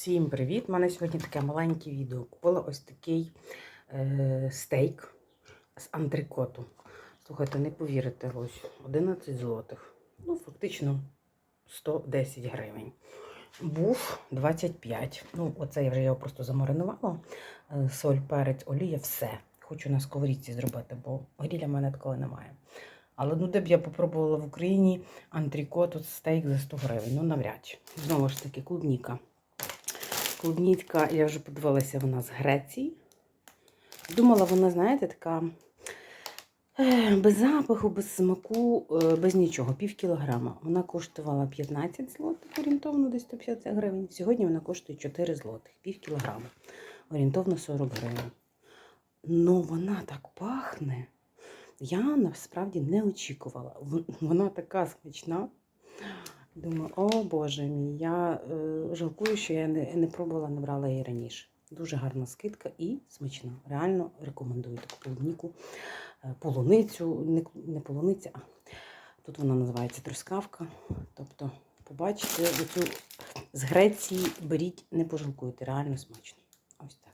Всім привіт! У мене сьогодні таке маленьке відео. Купила ось такий е, стейк з антрикоту. Слухайте, не повірите, ось 11 злотих. Ну, фактично 110 гривень. Був 25. Ну, оце я вже його просто замаринувала. Е, Соль, перець, олія, все. Хочу на сковорідці зробити, бо гріля в мене такого немає. Але ну, де б я попробувала в Україні антрикот, от стейк за 100 гривень. Ну, навряд чи. Знову ж таки, клубніка. Клубнітка, я вже подивилася, вона з Греції. Думала, вона, знаєте, така е, без запаху, без смаку, е, без нічого, пів кілограма. Вона коштувала 15 злотих, орієнтовно десь 150 гривень. Сьогодні вона коштує 4 злотих, пів кілограма. Орієнтовно 40 гривень. Ну, вона так пахне. Я насправді не очікувала. Вона така смачна. Думаю, о Боже мій, я е, жалкую, що я не, не пробувала, не брала її раніше. Дуже гарна скидка і смачна. Реально рекомендую таку полуніку, е, полуницю, не, не полуниця, а тут вона називається трускавка. Тобто, побачите, оцю з Греції беріть, не пожалкуєте, реально смачно. Ось так.